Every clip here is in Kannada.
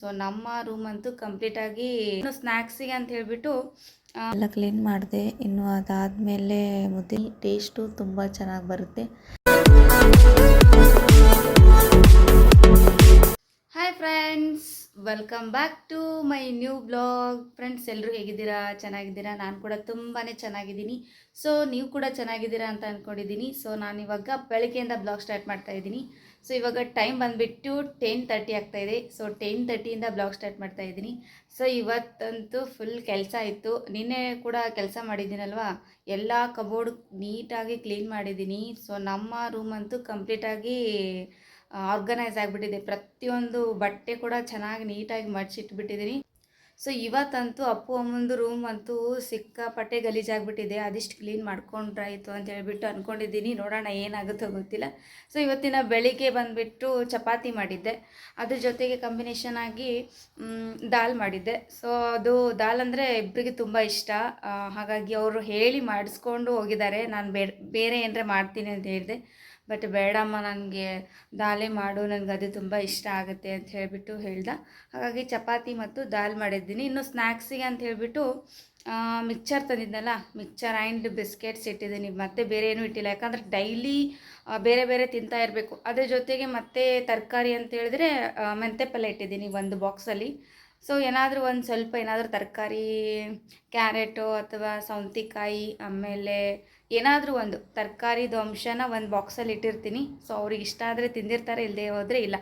ಸೊ ನಮ್ಮ ರೂಮ್ ಅಂತೂ ಕಂಪ್ಲೀಟಾಗಿ ಸ್ನ್ಯಾಕ್ಸಿಗೆ ಅಂತ ಹೇಳ್ಬಿಟ್ಟು ಎಲ್ಲ ಕ್ಲೀನ್ ಮಾಡಿದೆ. ಇನ್ನು ಅದಾದಮೇಲೆ ಮುದ್ದೆ. ಟೇಸ್ಟು ತುಂಬ ಚೆನ್ನಾಗಿ ಬರುತ್ತೆ. Hi friends welcome back to my new blog friends ಎಲ್ಲರೂ ಹೇಗಿದ್ದೀರಾ? ಚೆನ್ನಾಗಿದ್ದೀರಾ? ನಾನು ಕೂಡ ತುಂಬಾ ಚೆನ್ನಾಗಿದ್ದೀನಿ. ಸೊ ನೀವು ಕೂಡ ಚೆನ್ನಾಗಿದ್ದೀರಾ ಅಂತ ಅಂದ್ಕೊಂಡಿದ್ದೀನಿ ಸೊ ನಾನು ಇವಾಗ ಬೆಳಗ್ಗೆಯಿಂದ ಬ್ಲಾಗ್ ಸ್ಟಾರ್ಟ್ ಮಾಡ್ತಾ ಇದ್ದೀನಿ. ಸೊ ಇವಾಗ ಟೈಮ್ ಬಂದುಬಿಟ್ಟು ಟೆನ್ ತರ್ಟಿ ಆಗ್ತಾಯಿದೆ ಸೊ ಟೆನ್ ತರ್ಟಿಯಿಂದ ಬ್ಲಾಗ್ ಸ್ಟಾರ್ಟ್ ಮಾಡ್ತಾ ಇದ್ದೀನಿ. ಸೊ ಇವತ್ತಂತೂ ಫುಲ್ ಕೆಲಸ ಇತ್ತು. ನಿನ್ನೆ ಕೂಡ ಕೆಲಸ ಮಾಡಿದ್ದೀನಲ್ವಾ? ಎಲ್ಲ ಕಬೋರ್ಡ್ ನೀಟಾಗಿ ಕ್ಲೀನ್ ಮಾಡಿದ್ದೀನಿ. ಸೊ ನಮ್ಮ ರೂಮ್ ಅಂತೂ ಕಂಪ್ಲೀಟಾಗಿ ಆರ್ಗನೈಸ್ ಆಗಿಬಿಟ್ಟಿದೆ. ಪ್ರತಿಯೊಂದು ಬಟ್ಟೆ ಕೂಡ ಚೆನ್ನಾಗಿ ನೀಟಾಗಿ ಮಡಿಸಿಟ್ಬಿಟ್ಟಿದ್ದೀನಿ ಸೊ ಇವತ್ತಂತೂ ಅಪ್ಪು ಅಮ್ಮಂದು ರೂಮ್ ಅಂತೂ ಸಿಕ್ಕಾಪಟ್ಟೆ ಗಲೀಜಾಗ್ಬಿಟ್ಟಿದೆ. ಅದಿಷ್ಟು ಕ್ಲೀನ್ ಮಾಡ್ಕೊಂಡ್ರಾಯಿತು ಅಂತ ಹೇಳಿಬಿಟ್ಟು ಅಂದ್ಕೊಂಡಿದ್ದೀನಿ ನೋಡೋಣ ಏನಾಗುತ್ತೋ ಗೊತ್ತಿಲ್ಲ. ಸೊ ಇವತ್ತಿನ ಬೆಳಿಗ್ಗೆ ಬಂದುಬಿಟ್ಟು ಚಪಾತಿ ಮಾಡಿದ್ದೆ. ಅದ್ರ ಜೊತೆಗೆ ಕಾಂಬಿನೇಷನ್ ಆಗಿ ದಾಲ್ ಮಾಡಿದ್ದೆ. ಸೊ ಅದು ದಾಲ್ ಅಂದರೆ ಇಬ್ಬರಿಗೆ ತುಂಬ ಇಷ್ಟ. ಹಾಗಾಗಿ ಅವರು ಹೇಳಿ ಮಾಡಿಸ್ಕೊಂಡು ಹೋಗಿದ್ದಾರೆ. ನಾನು ಬೇರೆ ಬೇರೆ ಏನರ ಮಾಡ್ತೀನಿ ಅಂತ ಹೇಳಿದೆ. ಬಟ್ ಬೇಡಮ್ಮ, ನನಗೆ ದಾಲೆ ಮಾಡು, ನನಗೆ ಅದು ತುಂಬ ಇಷ್ಟ ಆಗುತ್ತೆ ಅಂತ ಹೇಳಿಬಿಟ್ಟು ಹೇಳ್ದ. ಹಾಗಾಗಿ ಚಪಾತಿ ಮತ್ತು ದಾಲ್ ಮಾಡಿದ್ದೀನಿ. ಇನ್ನು ಸ್ನ್ಯಾಕ್ಸಿಗೆ ಅಂತ ಹೇಳಿಬಿಟ್ಟು ಮಿಕ್ಚರ್ ತಂದಿದ್ನಲ್ಲ, ಮಿಕ್ಚರ್ ಆ್ಯಂಡ್ ಬಿಸ್ಕೆಟ್ಸ್ ಇಟ್ಟಿದ್ದೀನಿ. ಮತ್ತೆ ಬೇರೆ ಏನೂ ಇಟ್ಟಿಲ್ಲ. ಯಾಕಂದರೆ ಡೈಲಿ ಬೇರೆ ಬೇರೆ ತಿಂತಾ ಇರಬೇಕು. ಅದ್ರ ಜೊತೆಗೆ ಮತ್ತೆ ತರಕಾರಿ ಅಂತ ಹೇಳಿದ್ರೆ ಮೆಂತೆ ಪಲ್ಯ ಇಟ್ಟಿದ್ದೀನಿ ಒಂದು ಬಾಕ್ಸಲ್ಲಿ. ಸೊ ಏನಾದರೂ ಒಂದು ಸ್ವಲ್ಪ ಏನಾದರೂ ತರಕಾರಿ, ಕ್ಯಾರೆಟು ಅಥವಾ ಸೌಂತಿಕಾಯಿ, ಆಮೇಲೆ ಏನಾದರೂ ಒಂದು ತರಕಾರಿದು ಅಂಶನ ಒಂದು ಬಾಕ್ಸಲ್ಲಿ ಇಟ್ಟಿರ್ತೀನಿ. ಸೊ ಅವ್ರಿಗೆ ಇಷ್ಟ ಆದರೆ ತಿಂದಿರ್ತಾರೆ ಇಲ್ಲದೆ ಹೋದರೆ ಇಲ್ಲ.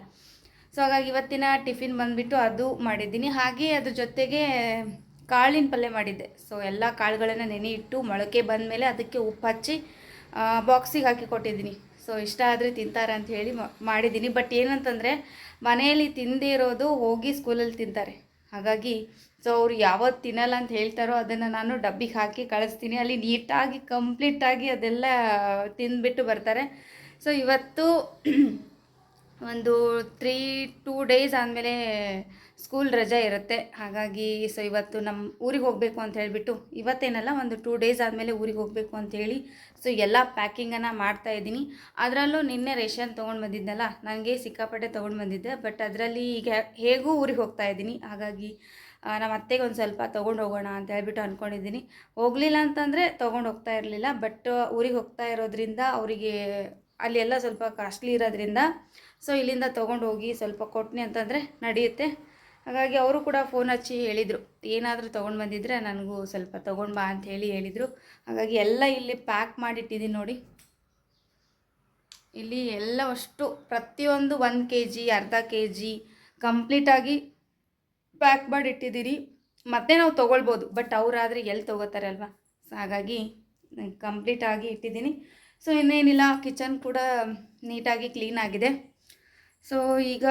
ಸೊ ಹಾಗಾಗಿ ಇವತ್ತಿನ ಟಿಫಿನ್ ಬಂದುಬಿಟ್ಟು ಅದು ಮಾಡಿದ್ದೀನಿ. ಹಾಗೆ ಅದ್ರ ಜೊತೆಗೆ ಕಾಳಿನ ಪಲ್ಯ ಮಾಡಿದ್ದೆ. ಸೊ ಎಲ್ಲ ಕಾಳುಗಳನ್ನು ನೆನೆ ಇಟ್ಟು ಮೊಳಕೆ ಬಂದಮೇಲೆ ಅದಕ್ಕೆ ಉಪ್ಪು ಹಚ್ಚಿ ಬಾಕ್ಸಿಗೆ ಹಾಕಿ ಕೊಟ್ಟಿದ್ದೀನಿ. ಸೊ ಇಷ್ಟ ಆದರೆ ತಿಂತಾರೆ ಅಂತ ಹೇಳಿ ಮಾಡಿದ್ದೀನಿ. ಬಟ್ ಏನಂತಂದರೆ ಮನೆಯಲ್ಲಿ ತಿಂದಿರೋದು ಹೋಗಿ ಸ್ಕೂಲಲ್ಲಿ ತಿಂತಾರೆ. ಹಾಗಾಗಿ ಸೊ ಅವ್ರು ಯಾವತ್ತು ತಿನ್ನಲ್ಲ ಅಂತ ಹೇಳ್ತಾರೋ ಅದನ್ನು ನಾನು ಡಬ್ಬಿಗೆ ಹಾಕಿ ಕಳಿಸ್ತೀನಿ. ಅಲ್ಲಿ ನೀಟಾಗಿ, ಕಂಪ್ಲೀಟಾಗಿ ಅದೆಲ್ಲ ತಿಂದುಬಿಟ್ಟು ಬರ್ತಾರೆ. ಸೊ ಇವತ್ತು ಒಂದು ತ್ರೀ ಟೂ ಡೇಸ್ ಆದಮೇಲೆ ಸ್ಕೂಲ್ ರಜೆ ಇರುತ್ತೆ. ಹಾಗಾಗಿ ಸೊ ಇವತ್ತು ನಮ್ಮ ಊರಿಗೆ ಹೋಗಬೇಕು ಅಂತ ಹೇಳಿಬಿಟ್ಟು ಇವತ್ತೇನಲ್ಲ, ಒಂದು ಟೂ ಡೇಸ್ ಆದಮೇಲೆ ಊರಿಗೆ ಹೋಗಬೇಕು ಅಂತೇಳಿ ಸೊ ಎಲ್ಲ ಪ್ಯಾಕಿಂಗನ್ನು ಮಾಡ್ತಾ ಇದ್ದೀನಿ. ಅದರಲ್ಲೂ ನಿನ್ನೆ ರೇಷನ್ ತೊಗೊಂಡು ಬಂದಿದ್ದೆನಲ್ಲ ನನಗೆ ಸಿಕ್ಕಾಪಟ್ಟೆ ತೊಗೊಂಡು ಬಂದಿದ್ದೆ. ಬಟ್ ಅದರಲ್ಲಿ ಈಗ ಹೇಗೂ ಊರಿಗೆ ಹೋಗ್ತಾ ಇದ್ದೀನಿ. ಹಾಗಾಗಿ ನಮ್ಮ ಅತ್ತೆಗೆ ಒಂದು ಸ್ವಲ್ಪ ತೊಗೊಂಡು ಹೋಗೋಣ ಅಂತ ಹೇಳ್ಬಿಟ್ಟು ಅಂದ್ಕೊಂಡಿದ್ದೀನಿ ಹೋಗಲಿಲ್ಲ ಅಂತಂದರೆ ತೊಗೊಂಡು ಹೋಗ್ತಾ ಇರಲಿಲ್ಲ ಬಟ್ ಊರಿಗೆ ಹೋಗ್ತಾ ಇರೋದ್ರಿಂದ ಅವರಿಗೆ ಅಲ್ಲಿ ಎಲ್ಲ ಸ್ವಲ್ಪ ಕಾಸ್ಟ್ಲಿ ಇರೋದ್ರಿಂದ ಸೊ ಇಲ್ಲಿಂದ ತೊಗೊಂಡು ಹೋಗಿ ಸ್ವಲ್ಪ ಕೊಟ್ನಿ ಅಂತಂದರೆ ನಡೆಯುತ್ತೆ. ಹಾಗಾಗಿ ಅವರು ಕೂಡ ಫೋನ್ ಹಚ್ಚಿ ಹೇಳಿದರು, ಏನಾದರೂ ತೊಗೊಂಡು ಬಂದಿದ್ದರೆ ನನಗೂ ಸ್ವಲ್ಪ ತೊಗೊಂಡು ಬಾ ಅಂತ ಹೇಳಿ ಹೇಳಿದರು. ಹಾಗಾಗಿ ಎಲ್ಲ ಇಲ್ಲಿ ಪ್ಯಾಕ್ ಮಾಡಿಟ್ಟಿದ್ದೀನಿ ನೋಡಿ. ಇಲ್ಲಿ ಎಲ್ಲವಷ್ಟು ಪ್ರತಿಯೊಂದು ಒಂದು ಕೆ ಜಿ ಅರ್ಧ ಕೆ ಜಿ ಕಂಪ್ಲೀಟಾಗಿ ಪ್ಯಾಕ್ ಮಾಡಿ ಇಟ್ಟಿದ್ದೀರಿ, ಮತ್ತೆ ನಾವು ತೊಗೊಳ್ಬೋದು. ಬಟ್ ಅವರಾದರೆ ಎಲ್ಲಿ ತೊಗೋತಾರೆ ಅಲ್ವಾ? ಸೊ ಹಾಗಾಗಿ ಕಂಪ್ಲೀಟಾಗಿ ಇಟ್ಟಿದ್ದೀನಿ. ಸೊ ಇನ್ನೇನಿಲ್ಲ ಕಿಚನ್ ಕೂಡ ನೀಟಾಗಿ ಕ್ಲೀನ್ ಆಗಿದೆ. ಸೊ ಈಗ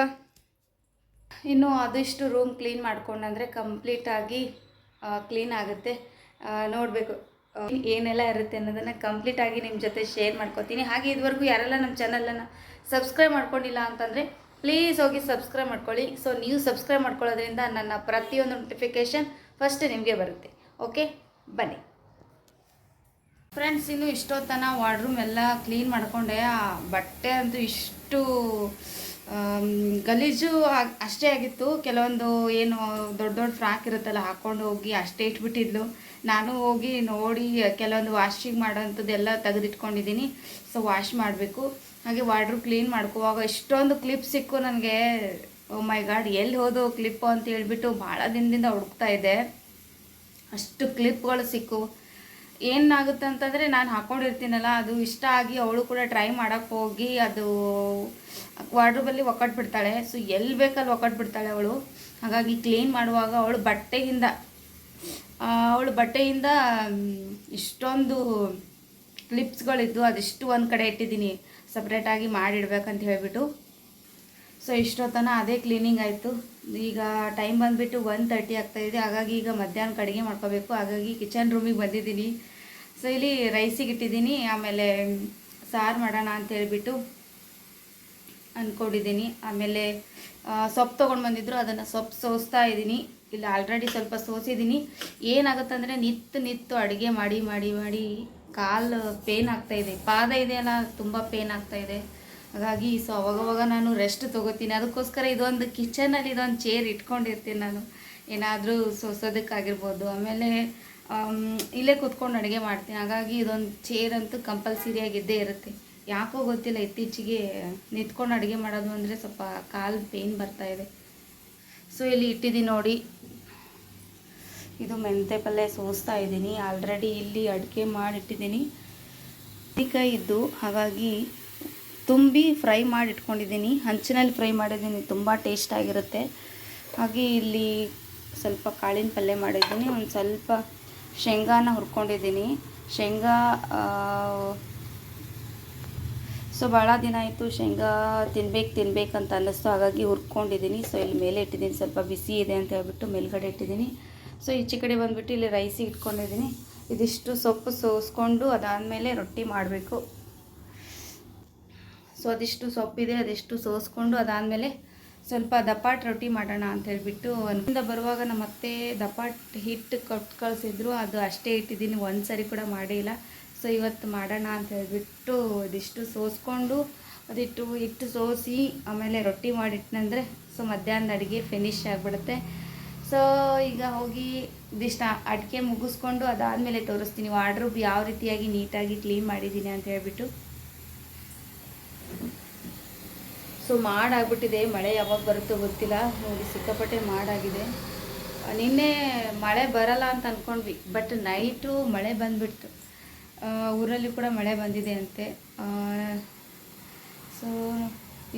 ಇನ್ನು ಆದಷ್ಟು ರೂಮ್ ಕ್ಲೀನ್ ಮಾಡ್ಕೊಂಡಂದರೆ ಕಂಪ್ಲೀಟಾಗಿ ಕ್ಲೀನ್ ಆಗುತ್ತೆ. ನೋಡಬೇಕು ಏನೆಲ್ಲ ಇರುತ್ತೆ ಅನ್ನೋದನ್ನು ಕಂಪ್ಲೀಟಾಗಿ ನಿಮ್ಮ ಜೊತೆ ಶೇರ್ ಮಾಡ್ಕೊತೀನಿ. ಹಾಗೆ ಇದುವರೆಗೂ ಯಾರೆಲ್ಲ ನಮ್ಮ ಚಾನಲನ್ನು ಸಬ್ಸ್ಕ್ರೈಬ್ ಮಾಡ್ಕೊಂಡಿಲ್ಲ ಅಂತಂದರೆ ಪ್ಲೀಸ್ ಹೋಗಿ ಸಬ್ಸ್ಕ್ರೈಬ್ ಮಾಡ್ಕೊಳ್ಳಿ. ಸೊ ನೀವು ಸಬ್ಸ್ಕ್ರೈಬ್ ಮಾಡ್ಕೊಳ್ಳೋದ್ರಿಂದ ನನ್ನ ಪ್ರತಿಯೊಂದು ನೋಟಿಫಿಕೇಶನ್ ಫಸ್ಟ್ ನಿಮಗೆ ಬರುತ್ತೆ. ಓಕೆ ಬನ್ನಿ. ಫ್ರೆಂಡ್ಸ್ ಇನ್ನು ಇಷ್ಟೊತ್ತನ ವಾರ್ಡ್ರೂಮ್ ಎಲ್ಲ ಕ್ಲೀನ್ ಮಾಡಿಕೊಂಡೆ. ಆ ಬಟ್ಟೆ ಅಂತೂ ಇಷ್ಟು ಗಲೀಜು ಅಷ್ಟೇ ಆಗಿತ್ತು. ಕೆಲವೊಂದು ಏನು ದೊಡ್ಡ ದೊಡ್ಡ ಫ್ರಾಕ್ ಇರುತ್ತಲ್ಲ ಹಾಕ್ಕೊಂಡು ಹೋಗಿ ಅಷ್ಟೇ ಇಟ್ಬಿಟ್ಟಿದ್ಲು. ನಾನು ಹೋಗಿ ನೋಡಿ, ಕೆಲವೊಂದು ವಾಷಿಂಗ್ ಮಾಡೋಂಥದ್ದೆಲ್ಲ ತೆಗೆದಿಟ್ಕೊಂಡಿದ್ದೀನಿ. ಸೊ ವಾಶ್ ಮಾಡಬೇಕು. ಹಾಗೆ ವಾರ್ಡ್ರೂಮ್ ಕ್ಲೀನ್ ಮಾಡ್ಕೋವಾಗ ಇಷ್ಟೊಂದು ಕ್ಲಿಪ್ ಸಿಕ್ಕು ನನಗೆ. ಓ ಮೈ ಗಾಡ್ ಎಲ್ಲಿ ಹೋದು ಕ್ಲಿಪ್ಪು ಅಂತ ಹೇಳ್ಬಿಟ್ಟು ಭಾಳ ದಿನದಿಂದ ಹುಡುಕ್ತಾ ಇದ್ದೆ. ಅಷ್ಟು ಕ್ಲಿಪ್ಗಳು ಸಿಕ್ಕು. ಏನಾಗುತ್ತೆ ಅಂತಂದರೆ ನಾನು ಹಾಕ್ಕೊಂಡಿರ್ತೀನಲ್ಲ ಅದು ಇಷ್ಟ ಆಗಿ ಅವಳು ಕೂಡ ಟ್ರೈ ಮಾಡೋಕ್ಕೆ ಹೋಗಿ ಅದು ಒಕ್ಕಟ್ಟು ಬಿಡ್ತಾಳೆ. ಸೊ ಎಲ್ಲಿ ಬೇಕಲ್ಲಿ ಒಕ್ಕಟ್ಬಿಡ್ತಾಳೆ ಅವಳು. ಹಾಗಾಗಿ ಕ್ಲೀನ್ ಮಾಡುವಾಗ ಅವಳು ಬಟ್ಟೆಯಿಂದ ಅವಳು ಬಟ್ಟೆಯಿಂದ ಇಷ್ಟೊಂದು ಕ್ಲಿಪ್ಸ್ಗಳಿದ್ದು ಅದಿಷ್ಟು ಒಂದು ಕಡೆ ಇಟ್ಟಿದ್ದೀನಿ. ಸಪ್ರೇಟಾಗಿ ಮಾಡಿಡ್ಬೇಕಂತ ಹೇಳಿಬಿಟ್ಟು. ಸೊ ಇಷ್ಟೊತ್ತನ ಅದೇ ಕ್ಲೀನಿಂಗ್ ಆಯಿತು. ಈಗ ಟೈಮ್ ಬಂದುಬಿಟ್ಟು ಒನ್ ತರ್ಟಿ ಆಗ್ತಾಯಿದೆ ಹಾಗಾಗಿ ಈಗ ಮಧ್ಯಾಹ್ನಕ್ಕೆ ಅಡುಗೆ ಮಾಡ್ಕೋಬೇಕು. ಹಾಗಾಗಿ ಕಿಚನ್ ರೂಮಿಗೆ ಬಂದಿದ್ದೀನಿ. ಸೊ ಇಲ್ಲಿ ರೈಸಿಗೆ ಇಟ್ಟಿದ್ದೀನಿ. ಆಮೇಲೆ ಸಾರು ಮಾಡೋಣ ಅಂತ ಹೇಳಿಬಿಟ್ಟು ಅಂದ್ಕೊಂಡಿದ್ದೀನಿ ಆಮೇಲೆ ಸೊಪ್ಪು ತೊಗೊಂಡು ಬಂದಿದ್ರು. ಅದನ್ನು ಸೊಪ್ಪು ಸೋಸ್ತಾ ಇದ್ದೀನಿ. ಇಲ್ಲಿ ಆಲ್ರೆಡಿ ಸ್ವಲ್ಪ ಸೋಸಿದ್ದೀನಿ. ಏನಾಗುತ್ತಂದರೆ ನಿತ್ತು ನಿತ್ತು ಅಡುಗೆ ಮಾಡಿ ಮಾಡಿ ಮಾಡಿ ಕಾಲು ಪೇನ್ ಇದೆ. ಪಾದ ಇದೆಯಲ್ಲ ತುಂಬ ಪೇನ್ ಆಗ್ತಾ ಇದೆ. ಹಾಗಾಗಿ ಸೊ ಅವಾಗವಾಗ ನಾನು ರೆಸ್ಟ್ ತೊಗೋತೀನಿ. ಅದಕ್ಕೋಸ್ಕರ ಇದೊಂದು ಕಿಚನಲ್ಲಿ ಇದೊಂದು ಚೇರ್ ಇಟ್ಕೊಂಡಿರ್ತೀನಿ ನಾನು. ಏನಾದರೂ ಸೋಸೋದಕ್ಕಾಗಿರ್ಬೋದು ಆಮೇಲೆ ಆಮ್, ಇಲ್ಲೇ ಕೂತ್ಕೊಂಡು ಅಡುಗೆ ಮಾಡ್ತೀನಿ. ಹಾಗಾಗಿ ಇದೊಂದು ಚೇರ್ ಅಂತೂ ಕಂಪಲ್ಸರಿಯಾಗಿದ್ದೇ ಇರುತ್ತೆ. ಯಾಕೋ ಗೊತ್ತಿಲ್ಲ ಇತ್ತೀಚೆಗೆ ನಿಂತ್ಕೊಂಡು ಅಡುಗೆ ಮಾಡೋದು ಅಂದರೆ ಸ್ವಲ್ಪ ಕಾಲು ಪೇನ್ ಇದೆ. ಸೊ ಇಲ್ಲಿ ಇಟ್ಟಿದ್ದೀನಿ ನೋಡಿ. ಇದು ಮೆಂತೆ ಪಲ್ಯ ಸೋಸ್ತಾ ಇದ್ದೀನಿ. ಆಲ್ರೆಡಿ ಇಲ್ಲಿ ಅಡಿಕೆ ಮಾಡಿಟ್ಟಿದ್ದೀನಿ. ಹತ್ತಿಕಾಯಿ ಇದ್ದು, ಹಾಗಾಗಿ ತುಂಬಿ ಫ್ರೈ ಮಾಡಿ ಇಟ್ಕೊಂಡಿದ್ದೀನಿ ಹಂಚಿನಲ್ಲಿ ಫ್ರೈ ಮಾಡಿದ್ದೀನಿ. ತುಂಬ ಟೇಸ್ಟ್ ಆಗಿರುತ್ತೆ. ಹಾಗೆ ಇಲ್ಲಿ ಸ್ವಲ್ಪ ಕಾಳಿನ ಪಲ್ಯ ಮಾಡಿದ್ದೀನಿ. ಒಂದು ಸ್ವಲ್ಪ ಶೇಂಗಾನ ಹುರ್ಕೊಂಡಿದ್ದೀನಿ. ಶೇಂಗಾ ಸೊ ಭಾಳ ದಿನ ಆಯಿತು ಶೇಂಗಾ ತಿನ್ಬೇಕು ತಿನ್ಬೇಕಂತ ಅನ್ನಿಸ್ತು. ಹಾಗಾಗಿ ಹುರ್ಕೊಂಡಿದ್ದೀನಿ. ಸೊ ಇಲ್ಲಿ ಮೇಲೆ ಇಟ್ಟಿದ್ದೀನಿ. ಸ್ವಲ್ಪ ಬಿಸಿ ಇದೆ ಅಂತ ಹೇಳ್ಬಿಟ್ಟು ಮೇಲ್ಗಡೆ ಇಟ್ಟಿದ್ದೀನಿ. ಸೊ ಈಚೆ ಕಡೆ ಬಂದುಬಿಟ್ಟು ಇಲ್ಲಿ ರೈಸಿಗೆ ಇಟ್ಕೊಂಡಿದ್ದೀನಿ. ಇದಿಷ್ಟು ಸೊಪ್ಪು ಸೋಸ್ಕೊಂಡು ಅದಾದಮೇಲೆ ರೊಟ್ಟಿ ಮಾಡಬೇಕು. ಸೊ ಅದಿಷ್ಟು ಸೊಪ್ಪಿದೆ, ಅದಿಷ್ಟು ಸೋಸ್ಕೊಂಡು ಅದಾದಮೇಲೆ ಸ್ವಲ್ಪ ದಪಾಟ್ ರೊಟ್ಟಿ ಮಾಡೋಣ ಅಂತ ಹೇಳ್ಬಿಟ್ಟು ಅಲ್ಲಿಂದ ಬರುವಾಗ ನಮ್ಮ ಅತ್ತೆ ದಪಾಟ್ ಹಿಟ್ಟು ಕೊಟ್ಟು ಕಳಿಸಿದ್ರು, ಅದು ಅಷ್ಟೇ ಇಟ್ಟಿದ್ದೀನಿ, ಒಂದು ಸರಿ ಕೂಡ ಮಾಡಿಲ್ಲ ಸೊ ಇವತ್ತು ಮಾಡೋಣ ಅಂತ ಹೇಳಿಬಿಟ್ಟು ಇದಿಷ್ಟು ಸೋಸ್ಕೊಂಡು ಅದಿಟ್ಟು ಹಿಟ್ಟು ಸೋಸಿ ಆಮೇಲೆ ರೊಟ್ಟಿ ಮಾಡಿಟ್ನಂದರೆ, ಸೊ ಮಧ್ಯಾಹ್ನದ ಅಡುಗೆ ಫಿನಿಶ್ ಆಗಿಬಿಡುತ್ತೆ. ಸೊ ಈಗ ಹೋಗಿ ಇದಿಷ್ಟ ಅಡಿಕೆ ಮುಗಿಸ್ಕೊಂಡು ಅದಾದಮೇಲೆ ತೋರಿಸ್ತೀನಿ ವಾರ್ಡ್ರೂಬ್ ಯಾವ ರೀತಿಯಾಗಿ ನೀಟಾಗಿ ಕ್ಲೀನ್ ಮಾಡಿದ್ದೀನಿ ಅಂತ ಹೇಳ್ಬಿಟ್ಟು. ಸೊ ಮಾಡಾಗ್ಬಿಟ್ಟಿದೆ, ಮಳೆ ಯಾವಾಗ ಬರುತ್ತೋ ಗೊತ್ತಿಲ್ಲ, ನೋಡಿ ಸಿಕ್ಕಾಪಟ್ಟೆ ಮಾಡಾಗಿದೆ. ನಿನ್ನೆ ಮಳೆ ಬರಲ್ಲ ಅಂತ ಅಂದ್ಕೊಂಡ್ವಿ ಬಟ್ ನೈಟು ಮಳೆ ಬಂದ್ಬಿಡ್ತು. ಊರಲ್ಲಿ ಕೂಡ ಮಳೆ ಬಂದಿದೆ ಅಂತೆ. ಸೊ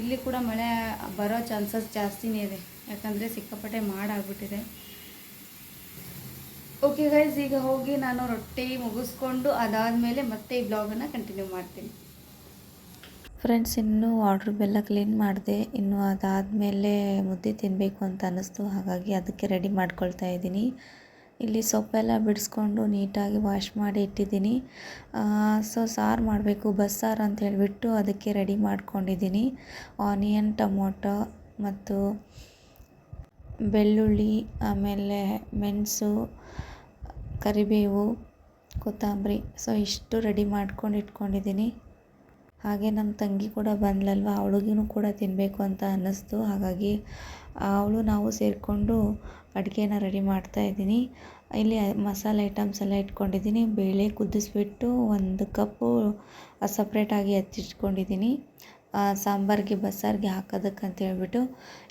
ಇಲ್ಲಿ ಕೂಡ ಮಳೆ ಬರೋ ಚಾನ್ಸಸ್ ಜಾಸ್ತಿನೇ ಇದೆ. ಯಾಕಂದರೆ ಸಿಕ್ಕಾಪಟ್ಟೆ ಮಾಡಾಗ್ಬಿಟ್ಟಿದೆ. ಓಕೆ ಗೈಸ್ ಈಗ ಹೋಗಿ ನಾನು ರೊಟ್ಟಿ ಮುಗಿಸ್ಕೊಂಡು ಅದಾದಮೇಲೆ ಮತ್ತೆ ಈ ಬ್ಲಾಗನ್ನು ಕಂಟಿನ್ಯೂ ಮಾಡ್ತೀನಿ. ಫ್ರೆಂಡ್ಸ್ ಇನ್ನೂ ವಾಡ್ರ್ ಬೆಲ್ಲ ಕ್ಲೀನ್ ಮಾಡಿದೆ. ಇನ್ನು ಅದಾದಮೇಲೆ ಮುದ್ದೆ ತಿನ್ನಬೇಕು ಅಂತ ಅನ್ನಿಸ್ತು. ಹಾಗಾಗಿ ಅದಕ್ಕೆ ರೆಡಿ ಮಾಡ್ಕೊಳ್ತಾ ಇದ್ದೀನಿ. ಇಲ್ಲಿ ಸೊಪ್ಪೆಲ್ಲ ಬಿಡಿಸ್ಕೊಂಡು ನೀಟಾಗಿ ವಾಶ್ ಮಾಡಿ ಇಟ್ಟಿದ್ದೀನಿ. ಸೊ ಸಾರು ಮಾಡಬೇಕು ಬಸ್ಸಾರು ಅಂತ ಹೇಳಿಬಿಟ್ಟು ಅದಕ್ಕೆ ರೆಡಿ ಮಾಡ್ಕೊಂಡಿದ್ದೀನಿ. ಆನಿಯನ್ ಟೊಮೊಟೊ ಮತ್ತು ಬೆಳ್ಳುಳ್ಳಿ, ಆಮೇಲೆ ಮೆಣಸು, ಕರಿಬೇವು, ಕೊತ್ತಂಬರಿ. ಸೊ, ಇಷ್ಟು ರೆಡಿ ಮಾಡ್ಕೊಂಡು ಇಟ್ಕೊಂಡಿದ್ದೀನಿ. ಹಾಗೆ ನಮ್ಮ ತಂಗಿ ಕೂಡ ಬಂದ್ಲಲ್ವ ಅವಳಿಗೂ ಕೂಡ ತಿನ್ನಬೇಕು ಅಂತ ಅನ್ನಿಸ್ತು. ಹಾಗಾಗಿ ಅವಳು ನಾವು ಸೇರಿಕೊಂಡು ಅಡುಗೆನ ರೆಡಿ ಮಾಡ್ತಾ ಇದ್ದೀನಿ. ಇಲ್ಲಿ ಮಸಾಲೆ ಐಟಮ್ಸ್ ಎಲ್ಲ ಇಟ್ಕೊಂಡಿದ್ದೀನಿ. ಬೇಳೆ ಕುದಿಸ್ಬಿಟ್ಟು ಒಂದು ಕಪ್ಪು ಸಪ್ರೇಟಾಗಿ ಹಚ್ಚಿಟ್ಕೊಂಡಿದ್ದೀನಿ ಸಾಂಬಾರಿಗೆ, ಬಸ್ಸಾರಿಗೆ ಹಾಕೋದಕ್ಕೆ ಅಂತ ಹೇಳ್ಬಿಟ್ಟು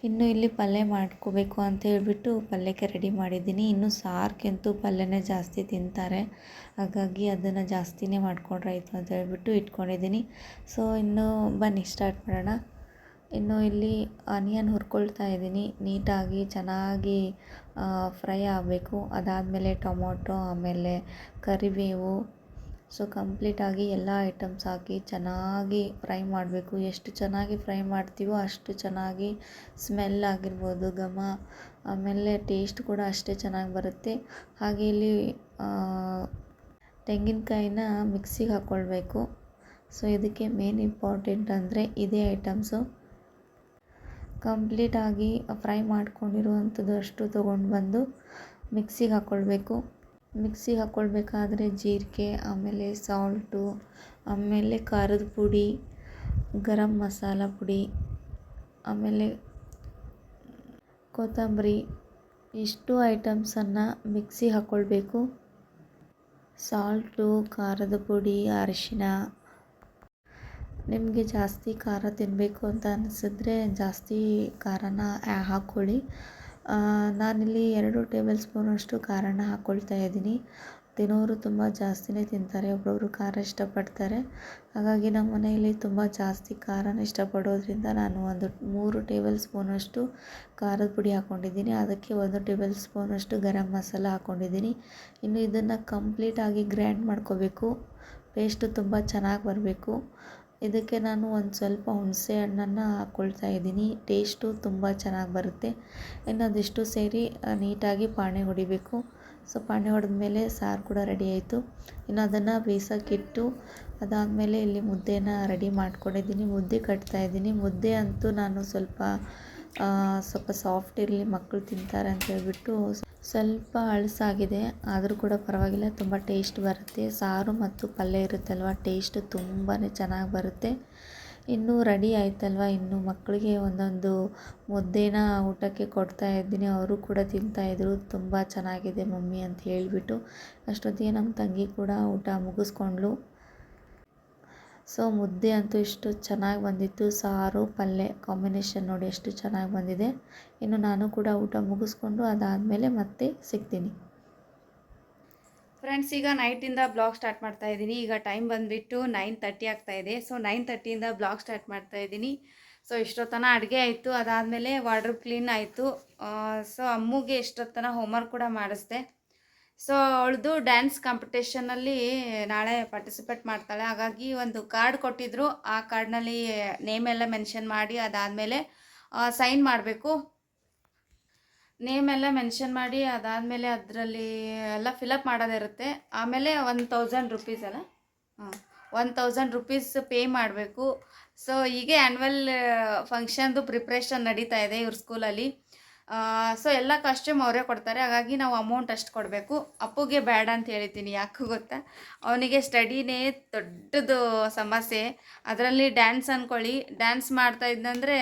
ಇನ್ನು ಇಲ್ಲಿ ಪಲ್ಯ ಮಾಡ್ಕೋಬೇಕು ಅಂತ ಹೇಳ್ಬಿಟ್ಟು ಪಲ್ಯಕ್ಕೆ ರೆಡಿ ಮಾಡಿದ್ದೀನಿ. ಇನ್ನು ಸಾರ್ಗಂತೂ ಪಲ್ಯನೇ ಜಾಸ್ತಿ ತಿಂತಾರೆ. ಹಾಗಾಗಿ ಅದನ್ನು ಜಾಸ್ತಿನೇ ಮಾಡ್ಕೊಂಡ್ರಾಯ್ತು ಅಂತ ಹೇಳ್ಬಿಟ್ಟು ಇಟ್ಕೊಂಡಿದ್ದೀನಿ. ಸೊ, ಇನ್ನು ಬನ್ನಿ, ಸ್ಟಾರ್ಟ್ ಮಾಡೋಣ. ಇನ್ನು ಇಲ್ಲಿ ಆನಿಯನ್ ಹುರ್ಕೊಳ್ತಾ ಇದ್ದೀನಿ. ನೀಟಾಗಿ, ಚೆನ್ನಾಗಿ ಫ್ರೈ ಆಗಬೇಕು. ಅದಾದಮೇಲೆ ಟೊಮೊಟೊ, ಆಮೇಲೆ ಕರಿಬೇವು ಸೊ ಕಂಪ್ಲೀಟಾಗಿ ಎಲ್ಲ ಐಟಮ್ಸ್ ಹಾಕಿ ಚೆನ್ನಾಗಿ ಫ್ರೈ ಮಾಡಬೇಕು. ಎಷ್ಟು ಚೆನ್ನಾಗಿ ಫ್ರೈ ಮಾಡ್ತೀವೋ ಅಷ್ಟು ಚೆನ್ನಾಗಿ ಸ್ಮೆಲ್ ಆಗಿರ್ಬೋದು, ಘಮ, ಆಮೇಲೆ ಟೇಸ್ಟ್ ಕೂಡ ಅಷ್ಟೇ ಚೆನ್ನಾಗಿ ಬರುತ್ತೆ. ಹಾಗೆ ಇಲ್ಲಿ ತೆಂಗಿನಕಾಯಿನ ಮಿಕ್ಸಿಗೆ ಹಾಕ್ಕೊಳ್ಬೇಕು ಸೊ ಇದಕ್ಕೆ ಮೇನ್ ಇಂಪಾರ್ಟೆಂಟ್ ಅಂದರೆ ಇದೇ ಐಟಮ್ಸು. ಕಂಪ್ಲೀಟಾಗಿ ಫ್ರೈ ಮಾಡ್ಕೊಂಡಿರುವಂಥದ್ದು ಅಷ್ಟು ತೊಗೊಂಡು ಬಂದು ಮಿಕ್ಸಿಗೆ ಹಾಕ್ಕೊಳ್ಬೇಕು ಮಿಕ್ಸಿಗೆ ಹಾಕ್ಕೊಳ್ಬೇಕಾದ್ರೆ ಜೀರಿಗೆ, ಆಮೇಲೆ ಸಾಲ್ಟು, ಆಮೇಲೆ ಖಾರದ ಪುಡಿ ಗರಮ್ ಮಸಾಲ ಪುಡಿ, ಆಮೇಲೆ ಕೊತ್ತಂಬರಿ, ಇಷ್ಟು ಐಟಮ್ಸನ್ನು ಮಿಕ್ಸಿ ಹಾಕ್ಕೊಳ್ಬೇಕು ಸಾಲ್ಟು, ಖಾರದ ಪುಡಿ ಅರಿಶಿನ ನಿಮಗೆ ಜಾಸ್ತಿ ಖಾರ ತಿನ್ನಬೇಕು ಅಂತ ಅನಿಸಿದ್ರೆ ಜಾಸ್ತಿ ಖಾರನ ಹಾಕ್ಕೊಳ್ಳಿ ನಾನಿಲ್ಲಿ ಎರಡು ಟೇಬಲ್ ಸ್ಪೂನಷ್ಟು ಖಾರನ ಹಾಕ್ಕೊಳ್ತಾ ಇದ್ದೀನಿ. ತಿನ್ನೋರು ತುಂಬ ಜಾಸ್ತಿನೇ ತಿಂತಾರೆ, ಒಬ್ಬೊಬ್ರು ಖಾರ ಇಷ್ಟಪಡ್ತಾರೆ. ಹಾಗಾಗಿ ನಮ್ಮ ಮನೆಯಲ್ಲಿ ತುಂಬ ಜಾಸ್ತಿ ಖಾರನ ಇಷ್ಟಪಡೋದ್ರಿಂದ ನಾನು ಒಂದು ಮೂರು ಟೇಬಲ್ ಸ್ಪೂನಷ್ಟು ಖಾರದ ಪುಡಿ ಹಾಕ್ಕೊಂಡಿದ್ದೀನಿ ಅದಕ್ಕೆ ಒಂದು ಟೇಬಲ್ ಸ್ಪೂನಷ್ಟು ಗರಂ ಮಸಾಲ ಹಾಕ್ಕೊಂಡಿದ್ದೀನಿ ಇನ್ನು ಇದನ್ನು ಕಂಪ್ಲೀಟಾಗಿ ಗ್ರೈಂಡ್ ಮಾಡ್ಕೋಬೇಕು. ಪೇಸ್ಟು ತುಂಬ ಚೆನ್ನಾಗಿ ಬರಬೇಕು. ಇದಕ್ಕೆ ನಾನು ಒಂದು ಸ್ವಲ್ಪ ಹುಣಸೆ ಹಣ್ಣನ್ನು ಹಾಕ್ಕೊಳ್ತಾ ಇದ್ದೀನಿ. ಟೇಸ್ಟು ತುಂಬ ಚೆನ್ನಾಗಿ ಬರುತ್ತೆ. ಇನ್ನು ಅದಿಷ್ಟು ಸೇರಿ ನೀಟಾಗಿ ಪಾಣೆ ಹೊಡಿಬೇಕು. ಸೊ, ಪಾಣೆ ಹೊಡೆದ ಮೇಲೆ ಸಾರು ಕೂಡ ರೆಡಿ ಆಯಿತು. ಇನ್ನು ಅದನ್ನು ಬೇಯಿಸೋಕ್ಕಿಟ್ಟು ಅದಾದಮೇಲೆ ಇಲ್ಲಿ ಮುದ್ದೆನ ರೆಡಿ ಮಾಡ್ಕೊಂಡಿದ್ದೀನಿ. ಮುದ್ದೆ ಕಟ್ತಾ ಇದ್ದೀನಿ. ಮುದ್ದೆ ಅಂತೂ ನಾನು ಸ್ವಲ್ಪ ಸ್ವಲ್ಪ ಸಾಫ್ಟ್ ಇರಲಿ ಮಕ್ಕಳು ತಿಂತಾರೆ ಅಂತ ಹೇಳ್ಬಿಟ್ಟು ಸ್ವಲ್ಪ ಅಳಸಾಗಿದೆ. ಆದರೂ ಕೂಡ ಪರವಾಗಿಲ್ಲ, ತುಂಬ ಟೇಸ್ಟ್ ಬರುತ್ತೆ. ಸಾರು ಮತ್ತು ಪಲ್ಯ ಇರುತ್ತಲ್ವ ಟೇಸ್ಟ್ ತುಂಬಾ ಚೆನ್ನಾಗಿ ಬರುತ್ತೆ. ಇನ್ನೂ ರೆಡಿ ಆಯ್ತಲ್ವ? ಇನ್ನು ಮಕ್ಕಳಿಗೆ ಒಂದೊಂದು ಮುದ್ದೇನ ಊಟಕ್ಕೆ ಕೊಡ್ತಾ ಇದ್ದೀನಿ. ಅವರು ಕೂಡ ತಿಂತಾಯಿದ್ರು ತುಂಬ ಚೆನ್ನಾಗಿದೆ ಮಮ್ಮಿ ಅಂತ ಹೇಳಿಬಿಟ್ಟು. ಅಷ್ಟೊತ್ತಿಗೆ ನಮ್ಮ ತಂಗಿ ಕೂಡ ಊಟ ಮುಗಿಸ್ಕೊಂಡ್ಳು. ಸೊ ಮುದ್ದೆ ಅಂತೂ ಇಷ್ಟು ಚೆನ್ನಾಗಿ ಬಂದಿತ್ತು. ಸಾರು ಪಲ್ಯ ಕಾಂಬಿನೇಷನ್ ನೋಡಿ ಎಷ್ಟು ಚೆನ್ನಾಗಿ ಬಂದಿದೆ. ಇನ್ನು ನಾನು ಕೂಡ ಊಟ ಮುಗಿಸ್ಕೊಂಡು ಅದಾದಮೇಲೆ ಮತ್ತೆ ಸಿಗ್ತೀನಿ. ಫ್ರೆಂಡ್ಸ್, ಈಗ ನೈಟಿಂದ ಬ್ಲಾಗ್ ಸ್ಟಾರ್ಟ್ ಮಾಡ್ತಾ ಇದ್ದೀನಿ. ಈಗ ಟೈಮ್ ಬಂದುಬಿಟ್ಟು ನೈನ್ ತರ್ಟಿ ಇದೆ. ಸೊ ನೈನ್ ತರ್ಟಿಯಿಂದ ಬ್ಲಾಗ್ ಸ್ಟಾರ್ಟ್ ಮಾಡ್ತಾ ಇದ್ದೀನಿ. ಸೊ ಇಷ್ಟೊತ್ತನ ಅಡುಗೆ ಆಯಿತು. ಅದಾದಮೇಲೆ ವಾರ್ಡ್ರೂಬ್ ಕ್ಲೀನ್ ಆಯಿತು. ಸೊ ಅಮ್ಮುಗೆ ಇಷ್ಟೊತ್ತನ ಹೋಮ್ವರ್ಕ್ ಕೂಡ ಮಾಡಿಸ್ದೆ. ಸೊ ಅವಳದು ಡ್ಯಾನ್ಸ್ ಕಾಂಪಿಟೇಷನಲ್ಲಿ ನಾಳೆ ಪಾರ್ಟಿಸಿಪೇಟ್ ಮಾಡ್ತಾಳೆ. ಹಾಗಾಗಿ ಒಂದು ಕಾರ್ಡ್ ಕೊಟ್ಟಿದ್ರು. ಆ ಕಾರ್ಡ್ನಲ್ಲಿ ನೇಮ್ ಎಲ್ಲ ಮೆನ್ಷನ್ ಮಾಡಿ ಅದಾದಮೇಲೆ ಸೈನ್ ಮಾಡಬೇಕು. ನೇಮ್ ಎಲ್ಲ ಮೆನ್ಷನ್ ಮಾಡಿ ಅದಾದಮೇಲೆ ಅದರಲ್ಲಿ ಎಲ್ಲ ಫಿಲಪ್ ಮಾಡೋದಿರುತ್ತೆ ಆಮೇಲೆ ಒನ್ ತೌಸಂಡ್ ರುಪೀಸ್ ಅಲ್ಲ? ಹಾಂ ಒನ್ ತೌಸಂಡ್ ರುಪೀಸ್ ಪೇ ಮಾಡಬೇಕು. ಸೊ ಹೀಗೆ ಆ್ಯನ್ವಲ್ ಫಂಕ್ಷನ್ದು ಪ್ರಿಪ್ರೇಷನ್ ನಡೀತಾ ಇದೆ ಇವ್ರ ಸ್ಕೂಲಲ್ಲಿ ಸೊ ಎಲ್ಲ ಕಾಸ್ಟ್ಯೂಮ್ ಅವರೇ ಕೊಡ್ತಾರೆ. ಹಾಗಾಗಿ ನಾವು ಅಮೌಂಟ್ ಅಷ್ಟು ಕೊಡಬೇಕು. ಅಪ್ಪುಗೆ ಬೇಡ ಅಂತ ಹೇಳಿದ್ದೀನಿ. ಯಾಕೆ ಗೊತ್ತಾ? ಅವನಿಗೆ ಸ್ಟಡಿನೇ ದೊಡ್ಡದು ಸಮಸ್ಯೆ. ಅದರಲ್ಲಿ ಡ್ಯಾನ್ಸ್ ಅಂದ್ಕೊಳ್ಳಿ ಡ್ಯಾನ್ಸ್ ಮಾಡ್ತಾ ಇದ್ದಂದರೆ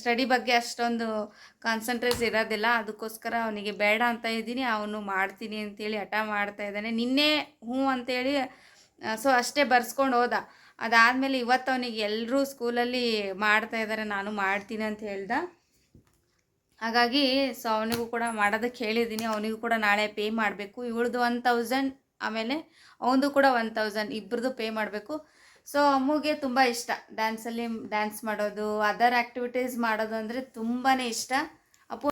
ಸ್ಟಡಿ ಬಗ್ಗೆ ಅಷ್ಟೊಂದು ಕಾನ್ಸಂಟ್ರೇಟ್ ಇರೋದಿಲ್ಲ. ಅದಕ್ಕೋಸ್ಕರ ಅವನಿಗೆ ಬೇಡ ಅಂತ ಇದ್ದೀನಿ. ಅವನು ಮಾಡ್ತೀನಿ ಅಂತೇಳಿ ಹಠ ಮಾಡ್ತಾ ಇದ್ದಾನೆ. ನಿನ್ನೆ ಹ್ಞೂ ಅಂತೇಳಿ ಸೊ ಅಷ್ಟೇ ಬರ್ಸ್ಕೊಂಡು ಹೋದ. ಅದಾದಮೇಲೆ ಇವತ್ತು ಅವನಿಗೆ ಎಲ್ಲರೂ ಸ್ಕೂಲಲ್ಲಿ ಮಾಡ್ತಾ ಇದ್ದಾರೆ. ನಾನು ಮಾಡ್ತೀನಿ ಅಂತ ಹೇಳ್ದ. ಹಾಗಾಗಿ ಸೊ ಅವನಿಗೂ ಕೂಡ ಮಾಡೋದಕ್ಕೆ ಹೇಳಿದ್ದೀನಿ, ಅವನಿಗೂ ಕೂಡ ನಾಳೆ ಪೇ ಮಾಡಬೇಕು. ಇವಳದು ಒನ್ ತೌಸಂಡ್ ಆಮೇಲೆ ಅವನದು ಕೂಡ ಒನ್ ತೌಸಂಡ್ ಇಬ್ಬರದು ಪೇ ಮಾಡಬೇಕು. ಸೊ ಅಮ್ಮುಗೆ ತುಂಬ ಇಷ್ಟ ಡ್ಯಾನ್ಸಲ್ಲಿ ಡ್ಯಾನ್ಸ್ ಮಾಡೋದು ಅದರ್ ಆ್ಯಕ್ಟಿವಿಟೀಸ್ ಮಾಡೋದು ಅಂದರೆ ತುಂಬಾ ಇಷ್ಟ. ಅಪ್ಪು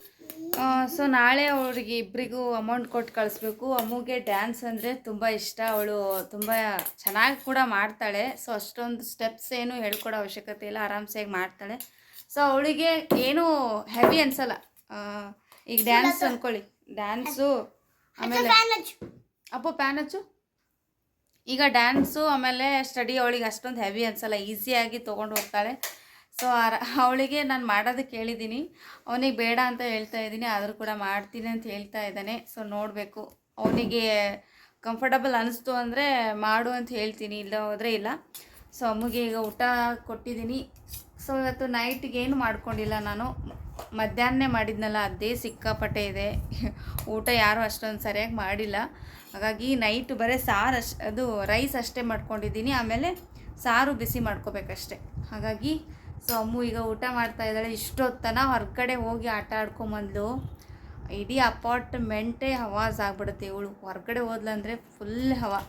ಸೊ ನಾಳೆ ಅವ್ರಿಗೆ ಇಬ್ಬರಿಗೂ ಅಮೌಂಟ್ ಕೊಟ್ಟು ಕಳಿಸ್ಬೇಕು. ಅಮ್ಮುಗೆ ಡ್ಯಾನ್ಸ್ ಅಂದರೆ ತುಂಬ ಇಷ್ಟ. ಅವಳು ತುಂಬ ಚೆನ್ನಾಗಿ ಕೂಡ ಮಾಡ್ತಾಳೆ. ಸೊ ಅಷ್ಟೊಂದು ಸ್ಟೆಪ್ಸ್ ಏನು ಹೇಳ್ಕೊಡೋ ಅವಶ್ಯಕತೆ ಇಲ್ಲ. ಆರಾಮ್ಸೆಯಾಗಿ ಮಾಡ್ತಾಳೆ. ಸೊ ಅವಳಿಗೆ ಏನು ಹೆವಿ ಅನ್ಸಲ್ಲ. ಈಗ ಡ್ಯಾನ್ಸ್ ಅಂದ್ಕೊಳ್ಳಿ ಡ್ಯಾನ್ಸು ಆಮೇಲೆ ಅಪ್ಪ ಪ್ಯಾನ್ ಹಚ್ಚು ಈಗ ಡ್ಯಾನ್ಸು ಆಮೇಲೆ ಸ್ಟಡಿ ಅವಳಿಗೆ ಅಷ್ಟೊಂದು ಹೆವಿ ಅನ್ಸಲ್ಲ. ಈಸಿಯಾಗಿ ತೊಗೊಂಡು ಹೋಗ್ತಾಳೆ. ಸೊ ಅವಳಿಗೆ ನಾನು ಮಾಡೋದಕ್ಕೆ ಹೇಳಿದ್ದೀನಿ ಅವನಿಗೆ ಬೇಡ ಅಂತ ಹೇಳ್ತಾ ಇದ್ದೀನಿ ಆದರೂ ಕೂಡ ಮಾಡ್ತೀನಿ ಅಂತ ಹೇಳ್ತಾ ಇದ್ದಾನೆ. ಸೊ ನೋಡಬೇಕು. ಅವನಿಗೆ ಕಂಫರ್ಟಬಲ್ ಅನಿಸ್ತು ಅಂದರೆ ಮಾಡು ಅಂತ ಹೇಳ್ತೀನಿ. ಇಲ್ಲ ಹೋದರೆ ಇಲ್ಲ. ಸೊ ಅಮ್ಮಗೆ ಈಗ ಊಟ ಕೊಟ್ಟಿದ್ದೀನಿ. ಸೊ ಇವತ್ತು ನೈಟ್ಗೆ ಏನು ಮಾಡ್ಕೊಂಡಿಲ್ಲ ನಾನು. ಮಧ್ಯಾಹ್ನ ಮಾಡಿದ್ನಲ್ಲ, ಅದೇ ಸಿಕ್ಕಾಪಟ್ಟೆ ಇದೆ. ಊಟ ಯಾರೂ ಅಷ್ಟೊಂದು ಸರಿಯಾಗಿ ಮಾಡಿಲ್ಲ. ಹಾಗಾಗಿ ನೈಟ್ ಬರೀ ಸಾರು ಅಷ್ಟು ಅದು ರೈಸ್ ಅಷ್ಟೇ ಮಾಡ್ಕೊಂಡಿದ್ದೀನಿ. ಆಮೇಲೆ ಸಾರು ಬಿಸಿ ಮಾಡ್ಕೋಬೇಕಷ್ಟೆ. ಹಾಗಾಗಿ ಸೊ ಅಮ್ಮು ಈಗ ಊಟ ಮಾಡ್ತಾ ಇದ್ದಾಳೆ. ಇಷ್ಟೊತ್ತನ ಹೊರಗಡೆ ಹೋಗಿ ಆಟ ಆಡ್ಕೊಂಬಂದ್ಲು. ಇಡೀ ಅಪಾರ್ಟ್ಮೆಂಟೇ ಹವಾಸ್ ಆಗ್ಬಿಡುತ್ತೆ ಇವಳು. ಹೊರಗಡೆ ಹೋದ್ಲಂದ್ರೆ ಫುಲ್ ಹವಾ.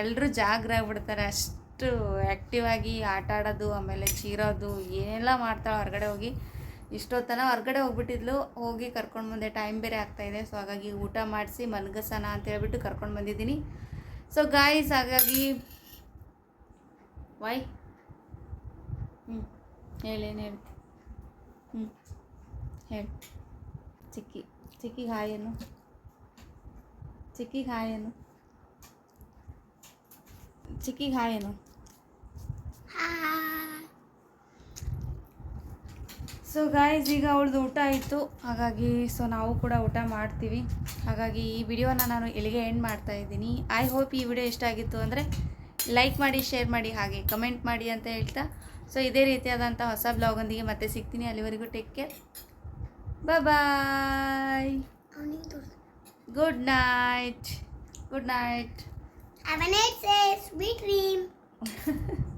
ಎಲ್ಲರೂ ಜಾಗ್ರ ಆಗ್ಬಿಡ್ತಾರೆ ಅಷ್ಟು. ಆ್ಯಕ್ಟಿವ್ ಆಗಿ ಆಟ ಆಡೋದು ಆಮೇಲೆ ಚೀರೋದು, ಏನೆಲ್ಲ ಮಾಡ್ತಾಳೆ ಹೊರಗಡೆ ಹೋಗಿ. ಇಷ್ಟೊತ್ತನ ಹೊರಗಡೆ ಹೋಗ್ಬಿಟ್ಟಿದ್ಲು. ಹೋಗಿ ಕರ್ಕೊಂಡು ಬಂದೆ. ಟೈಮ್ ಬೇರೆ ಆಗ್ತಾಯಿದೆ ಸೊ ಹಾಗಾಗಿ ಊಟ ಮಾಡಿಸಿ ಮನ್ಗಸನ ಅಂತ ಹೇಳ್ಬಿಟ್ಟು ಕರ್ಕೊಂಡು ಬಂದಿದ್ದೀನಿ. ಸೊ ಗಾಯ್ಸ್ ಹಾಗಾಗಿ ವೈ ಹ್ಞೂ ಹೇಳೇನು ಹೇಳಿ ಹ್ಞೂ ಹೇಳಿ. ಚಿಕ್ಕಿ, ಚಿಕ್ಕಿಗೆ ಹಾಯೇನು ಚಿಕ್ಕಿಗೆ ಹಾಯ್ ಏನು ಚಿಕ್ಕಿಗೆ ಹಾಯ್ ಏನು? ಸೊ ಗಾಯ್ಸ್ ಈಗ ಅವಳದು ಊಟ ಆಯಿತು. ಹಾಗಾಗಿ ಸೊ ನಾವು ಕೂಡ ಊಟ ಮಾಡ್ತೀವಿ. ಹಾಗಾಗಿ ಈ ವಿಡಿಯೋನ ನಾನು ಇಲ್ಲಿಗೆ ಎಂಡ್ ಮಾಡ್ತಾ ಇದ್ದೀನಿ. ಐ ಹೋಪ್ ಈ ವಿಡಿಯೋ ಇಷ್ಟ ಆಗಿತ್ತು ಅಂದರೆ ಲೈಕ್ ಮಾಡಿ ಶೇರ್ ಮಾಡಿ ಹಾಗೆ ಕಮೆಂಟ್ ಮಾಡಿ ಅಂತ ಹೇಳ್ತಾ. ಸೊ ಇದೇ ರೀತಿಯಾದಂಥ ಹೊಸ ಬ್ಲಾಗೊಂದಿಗೆ ಮತ್ತೆ ಸಿಗ್ತೀನಿ. ಅಲ್ಲಿವರೆಗೂ take care bye good night good night Have a nice day, sweet dream.